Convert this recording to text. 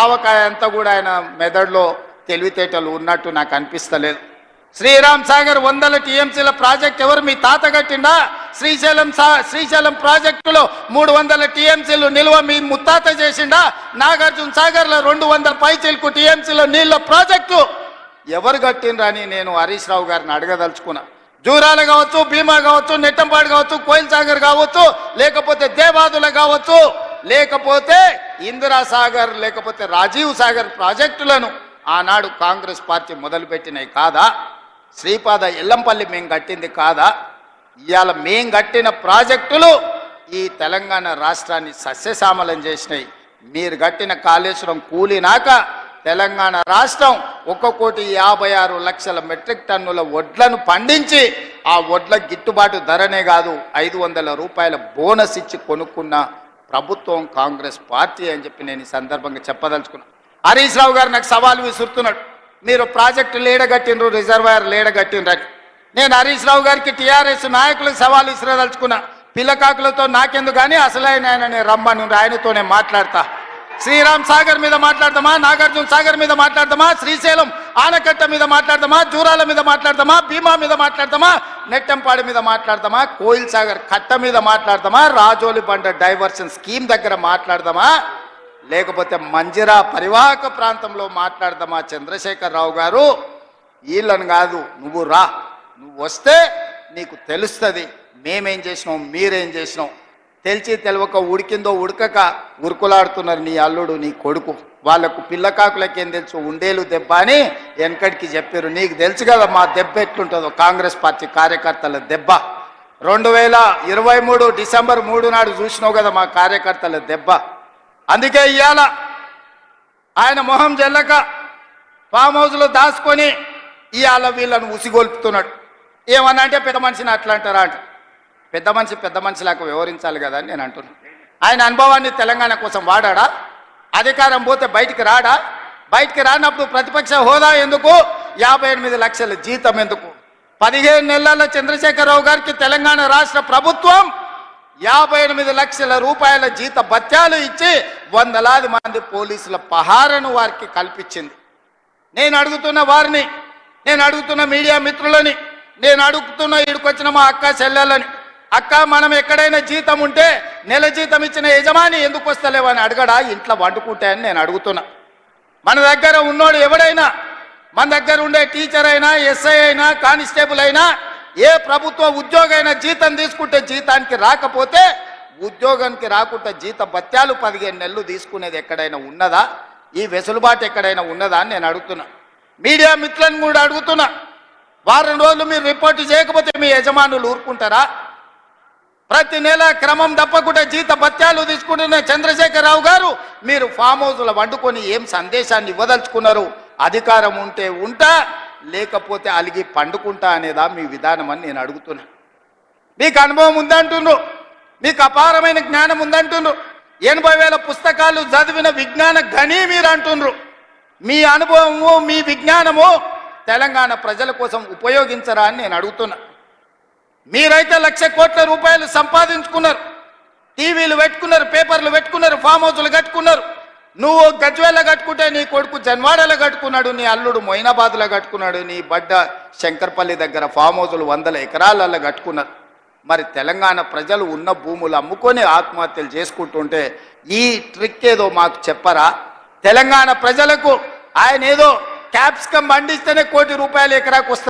ఆవకాయ అంతా కూడా ఆయన మెదడులో తెలివితేటలు ఉన్నట్టు నాకు అనిపిస్తలేదు. శ్రీరామ్ సాగర్ వందల టీఎంసీల ప్రాజెక్ట్ ఎవరు? మీ తాత కట్టిండా? శ్రీశైలం సా శ్రీశైలం ప్రాజెక్టులో మూడు వందల టీఎంసీలు నిల్వ మీ ముత్తాత చేసిండా? నాగార్జున సాగర్లో రెండు వందల పైచీలకు టీఎంసీలో నీళ్ళ ప్రాజెక్టు. ఎవరు కట్టిండ్రని నేను హరీష్ రావు గారిని అడగదలుచుకున్నా. జూరాల కావచ్చు భీమా కావచ్చు నెట్టంపాడు కావచ్చు కోయిల్ సాగర్ కావచ్చు లేకపోతే దేవాదుల కావచ్చు లేకపోతే ఇందిరా సాగర్ లేకపోతే రాజీవ్ సాగర్ ప్రాజెక్టులను ఆనాడు కాంగ్రెస్ పార్టీ మొదలుపెట్టినవి కాదా? శ్రీపాద ఎల్లంపల్లి మేము కట్టింది కాదా? ఇవాళ మేం కట్టిన ప్రాజెక్టులు ఈ తెలంగాణ రాష్ట్రాన్ని సస్యశ్యామలం చేసినాయి. మీరు కట్టిన కాళేశ్వరం కూలినాక తెలంగాణ రాష్ట్రం ఒక కోటి యాభై ఆరు లక్షల మెట్రిక్ టన్నుల వడ్లను పండించి ఆ వడ్ల గిట్టుబాటు ధరనే కాదు ఐదు వందల రూపాయల బోనస్ ఇచ్చి కొనుక్కున్న ప్రభుత్వం కాంగ్రెస్ పార్టీ అని చెప్పి నేను ఈ సందర్భంగా చెప్పదలుచుకున్నా. హరీష్ రావు గారు నాకు సవాలు విసురుతున్నాడు. మీరు ప్రాజెక్టు లేడగట్టినరు రిజర్వాయర్ లేడగట్టినరని నేను హరీష్ రావు గారికి టీఆర్ఎస్ నాయకులకు సవాలు విసిరదలుచుకున్నా. పిల్లకాకులతో నాకెందుకు కానీ అసలైన ఆయన రమ్మని ఆయనతోనే మాట్లాడతా. శ్రీరామ్ సాగర్ మీద మాట్లాడదామా నాగార్జున సాగర్ మీద మాట్లాడదామా శ్రీశైలం ఆనకట్ట మీద మాట్లాడదామా జూరాల మీద మాట్లాడదామా భీమా మీద మాట్లాడదామా నెట్టంపాడి మీద మాట్లాడదామా కోయిల్ సాగర్ కట్ట మీద మాట్లాడదామా రాజోలి బండ డైవర్షన్ స్కీమ్ దగ్గర మాట్లాడదామా లేకపోతే మంజిరా పరివాహక ప్రాంతంలో మాట్లాడదామా చంద్రశేఖర్ రావు గారు? వీళ్ళని కాదు నువ్వు రా. నువ్వు వస్తే నీకు తెలుస్తుంది. మేమేం చేసినాం మీరేం చేసినాం. తెలిసి తెలవక ఉడికిందో ఉడకక ఉరుకులాడుతున్నారు నీ అల్లుడు నీ కొడుకు. వాళ్ళకు పిల్లకాకులకేం తెలుసు? ఉండేలు దెబ్బ అని వెనకడికి చెప్పారు. నీకు తెలుసు కదా మా దెబ్బ ఎట్లుంటుందో? కాంగ్రెస్ పార్టీ కార్యకర్తల దెబ్బ. రెండు వేల ఇరవై మూడు డిసెంబర్ మూడు నాడు చూసినావు కదా మా కార్యకర్తల దెబ్బ. అందుకే ఇవాళ ఆయన మొహం జల్లక ఫామ్ హౌస్లో దాచుకొని ఇవాళ వీళ్ళను ఉసిగొల్పుతున్నాడు. ఏమన్నా అంటే పెద్ద మనిషిని అట్లా అంటారా అంటే. పెద్ద మనిషి పెద్ద మనిషిలాగా వ్యవహరించాలి కదా అని నేను అంటున్నాను ఆయన అనుభవాన్ని తెలంగాణ కోసం వాడాడా? అధికారం పోతే బయటికి రాడా? బయటికి రానప్పుడు ప్రతిపక్ష హోదా ఎందుకు? యాభై ఎనిమిది లక్షల జీతం ఎందుకు? పదిహేను నెలల చంద్రశేఖరరావు గారికి తెలంగాణ రాష్ట్ర ప్రభుత్వం యాభై ఎనిమిది లక్షల రూపాయల జీత భత్యాలు ఇచ్చి వందలాది మంది పోలీసుల పహారను వారికి కల్పించింది. నేను అడుగుతున్న వారిని నేను అడుగుతున్న మీడియా మిత్రులని నేను అడుగుతున్న ఇక్కడికొచ్చిన మా అక్క చెల్లెలని అక్క మనం ఎక్కడైనా జీతం ఉంటే నెల జీతం ఇచ్చిన యజమాని ఎందుకు వస్తలేవని అడగడా? ఇంట్లో వండుకుంటే అని నేను అడుగుతున్నా. మన దగ్గర ఉన్నోడు ఎవడైనా మన దగ్గర ఉండే టీచర్ అయినా ఎస్ఐ అయినా కానిస్టేబుల్ అయినా ఏ ప్రభుత్వ ఉద్యోగైనా జీతం తీసుకుంటే జీతానికి రాకపోతే ఉద్యోగానికి రాకుండా జీత భత్యాలు పదిహేను నెలలు తీసుకునేది ఎక్కడైనా ఉన్నదా? ఈ వెసులుబాటు ఎక్కడైనా ఉన్నదా అని నేను అడుగుతున్నా. మీడియా మిత్రులను కూడా అడుగుతున్నా. వారం రోజులు మీరు రిపోర్ట్ చేయకపోతే మీ యజమానులు ఊరుకుంటారా? ప్రతి నెల క్రమం తప్పకుండా జీత భత్యాలు తీసుకుంటున్న చంద్రశేఖరరావు గారు మీరు ఫామ్ హౌస్లో వండుకొని ఏం సందేశాన్ని ఇవ్వదలుచుకున్నారు? అధికారం ఉంటే ఉంటా లేకపోతే అలిగి పండుకుంటా అనేదా మీ విధానం అని నేను అడుగుతున్నా. మీకు అనుభవం ఉందంటుండ్రు. మీకు అపారమైన జ్ఞానం ఉందంటుండ్రు. ఎనభై వేల పుస్తకాలు చదివిన విజ్ఞాన గని మీరు అంటుండ్రు. మీ అనుభవము మీ విజ్ఞానము తెలంగాణ ప్రజల కోసం ఉపయోగించరా అని నేను అడుగుతున్నా. మీరైతే లక్ష కోట్ల రూపాయలు సంపాదించుకున్నారు. టీవీలు పెట్టుకున్నారు పేపర్లు పెట్టుకున్నారు ఫామ్ హౌస్లు కట్టుకున్నారు. నువ్వు గజ్వేల కట్టుకుంటే నీ కొడుకు జన్వాడలో కట్టుకున్నాడు నీ అల్లుడు మొయినాబాద్లో కట్టుకున్నాడు నీ బడ్డ శంకర్పల్లి దగ్గర ఫామ్ హౌస్లు వందల ఎకరాలలో కట్టుకున్నారు. మరి తెలంగాణ ప్రజలు ఉన్న భూములు అమ్ముకొని ఆత్మహత్యలు చేసుకుంటుంటే ఈ ట్రిక్ ఏదో మాకు చెప్పరా? తెలంగాణ ప్రజలకు ఆయన ఏదో క్యాప్సికం పండిస్తేనే కోటి రూపాయలు ఎకరాకు వస్తారు